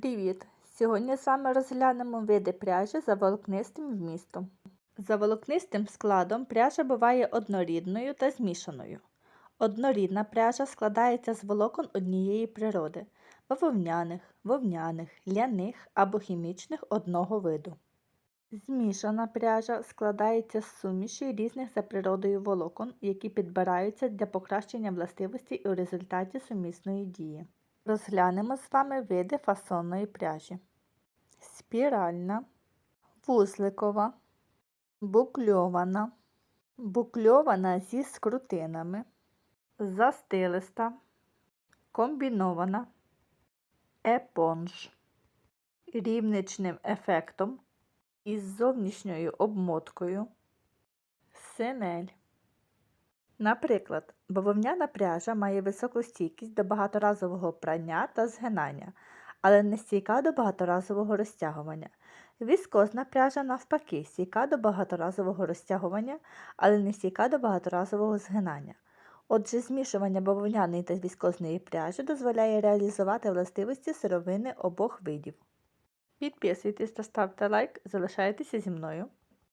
Привіт! Сьогодні з вами розглянемо види пряжі за волокнистим вмістом. За волокнистим складом пряжа буває однорідною та змішаною. Однорідна пряжа складається з волокон однієї природи бавовняних, вовняних, ляних або хімічних одного виду. Змішана пряжа складається з суміші різних за природою волокон, які підбираються для покращення властивостей у результаті сумісної дії. Розглянемо з вами види фасонної пряжі. Спіральна, вузликова, букльована, букльована зі скрутинами, застилиста, комбінована, епонж, рівничним ефектом із зовнішньою обмоткою, синель. Наприклад, бавовняна пряжа має високу стійкість до багаторазового прання та згинання, але не стійка до багаторазового розтягування. Віскозна пряжа, навпаки, стійка до багаторазового розтягування, але не стійка до багаторазового згинання. Отже, змішування бавовняної та віскозної пряжі дозволяє реалізувати властивості сировини обох видів. Підписуйтесь та ставте лайк, залишайтеся зі мною.